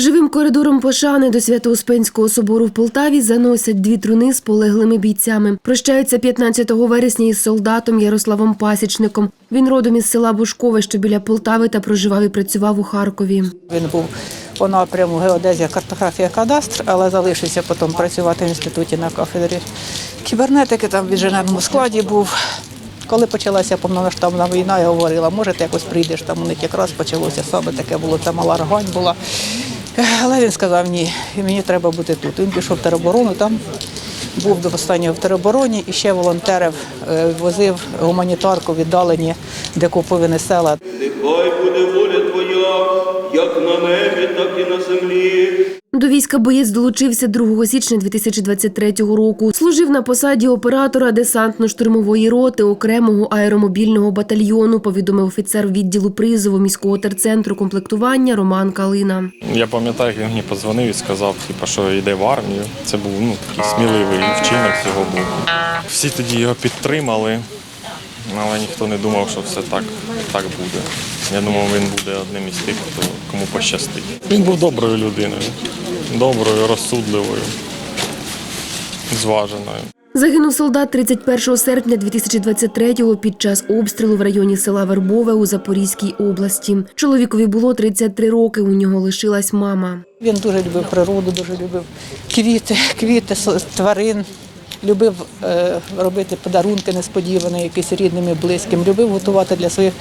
Живим коридором пошани до Свято-Успенського собору в Полтаві заносять дві труни з полеглими бійцями. Прощаються 15 вересня із солдатом Ярославом Пасічником. Він родом із села Бушкове, що біля Полтави, та проживав і працював у Харкові. Він був по напряму геодезія, картографія, кадастр, але залишився потім працювати в інституті на кафедрі кібернетики, там в інженерному складі був. Коли почалася повномасштабна війна, я говорила, може ти якось прийдеш, там у них якраз почалося саме таке було, це мала рогань була. Але він сказав, ні, мені треба бути тут. Він пішов в тероборону, там був до останнього в теробороні і ще волонтерів е, возив гуманітарку віддалені, де куповини села. Як на небі, так і на землі. До війська боєць долучився 2 січня 2023 року. Служив на посаді оператора десантно-штурмової роти окремого аеромобільного батальйону, повідомив офіцер відділу призову міського терцентру комплектування Роман Калина. Я пам'ятаю, він мені подзвонив і сказав, типу, що йде в армію. Це був ну, такий сміливий вчинок з його боку. Всі тоді його підтримали, але ніхто не думав, що все так, так буде. Я думав, він буде одним із тих, хто кому пощастить. Він був доброю людиною, доброю, розсудливою, зваженою. Загинув солдат 31 серпня 2023-го під час обстрілу в районі села Вербове у Запорізькій області. Чоловікові було 33 роки. У нього лишилась мама. Він дуже любив природу, дуже любив квіти, квіти, тварин. Любив е, робити подарунки несподівані, якісь рідним і близьким. Любив готувати для своїх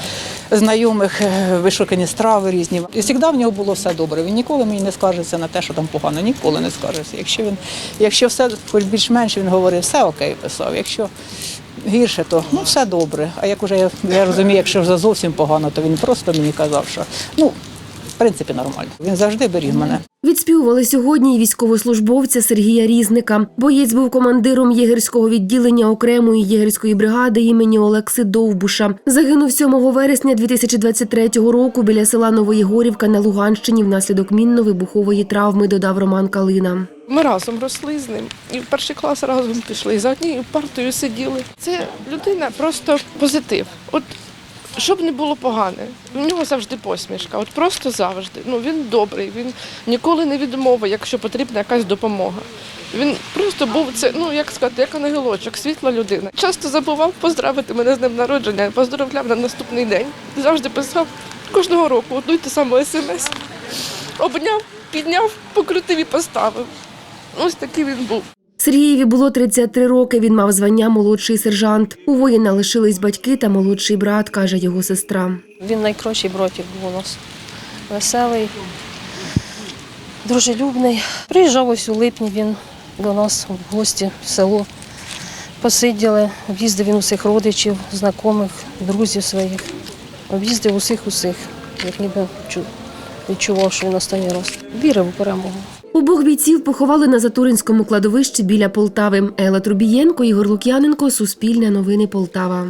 знайомих е, вишукані страви різні. І завжди в нього було все добре. Він ніколи мені не скаржиться на те, що там погано. Ніколи не скаржиться. Якщо він, якщо все хоч більш-менш він говорив, все окей, писав. Якщо гірше, то ну все добре. А як уже я, я розумію, якщо вже зовсім погано, то він просто мені казав, що ну принципі нормально. Він завжди беріг мене. Відспівували сьогодні і військовослужбовця Сергія Різника. Боєць був командиром єгерського відділення окремої єгерської бригади імені Олекси Довбуша. Загинув 7 вересня 2023 року біля села Новоєгорівка на Луганщині внаслідок мінно-вибухової травми, додав Роман Калина. Ми разом росли з ним і в перший клас разом пішли, і за однією партою сиділи. Це людина просто позитив. От щоб не було погане, в нього завжди посмішка. От просто завжди. Ну він добрий, він ніколи не відмовить, якщо потрібна якась допомога. Він просто був це, ну як сказати, як ангелочок, світла людина. Часто забував поздравити мене з днем народження, поздоровляв на наступний день. Завжди писав кожного року одну й ту саму смс. Обняв, підняв, покрутив і поставив. Ось такий він був. Сергієві було 33 роки. Він мав звання молодший сержант. У воїна лишились батьки та молодший брат, каже його сестра. Він найкращий братик був у нас. Веселий, дружелюбний. Приїжджав ось у липні він до нас в гості в село. Посиділи, об'їздив він усіх родичів, знайомих, друзів своїх. Об'їздив усіх усіх, як ніби відчував, що він останній раз. Вірив у перемогу. Обох бійців поховали на Затуринському кладовищі біля Полтави. Ела Трубієнко, Ігор Лук'яненко, Суспільне новини Полтава.